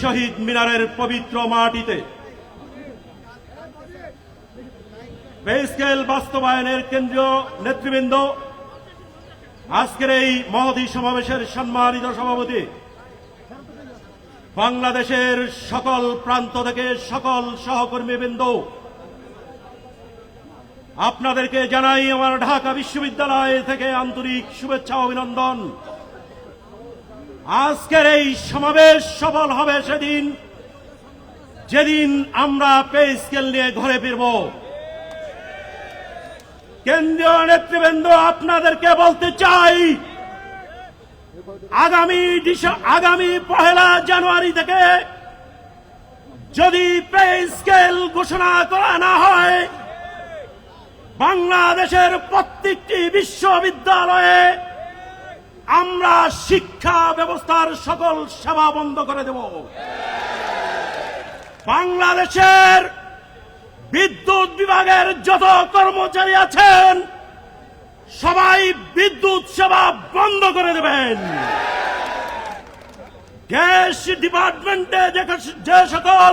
শহীদ মিনারের পবিত্র মাটিতে। বাস্তবায়নের কেন্দ্রীয় নেতৃবৃন্দ, আজকের এই মহতি সমাবেশের সম্মানিত সভাপতি, বাংলাদেশের সকল প্রান্ত থেকে সকল সহকর্মীবৃন্দ, আপনাদেরকে জানাই আমার ঢাকা বিশ্ববিদ্যালয় থেকে আন্তরিক শুভেচ্ছা অভিনন্দন। আজকের এই সমাবেশ সফল হবে সেদিন। যেদিন আমরা পে স্কেল নিয়ে ঘরে ফিরব। কেন্দ্রীয় নেতৃবৃন্দ, আপনাদেরকে বলতে চাই, আগামী আগামী পহেলা জানুয়ারি থেকে যদি পে স্কেল ঘোষণা করা না হয়, বাংলাদেশের প্রত্যেকটি বিশ্ববিদ্যালয়ে আমরা শিক্ষা ব্যবস্থার সকল সেবা বন্ধ করে দেব। বাংলাদেশের বিদ্যুৎ বিভাগের যত কর্মচারী আছেন, সবাই বিদ্যুৎ সেবা বন্ধ করে দেবেন। গ্যাস ডিপার্টমেন্টে যে সকল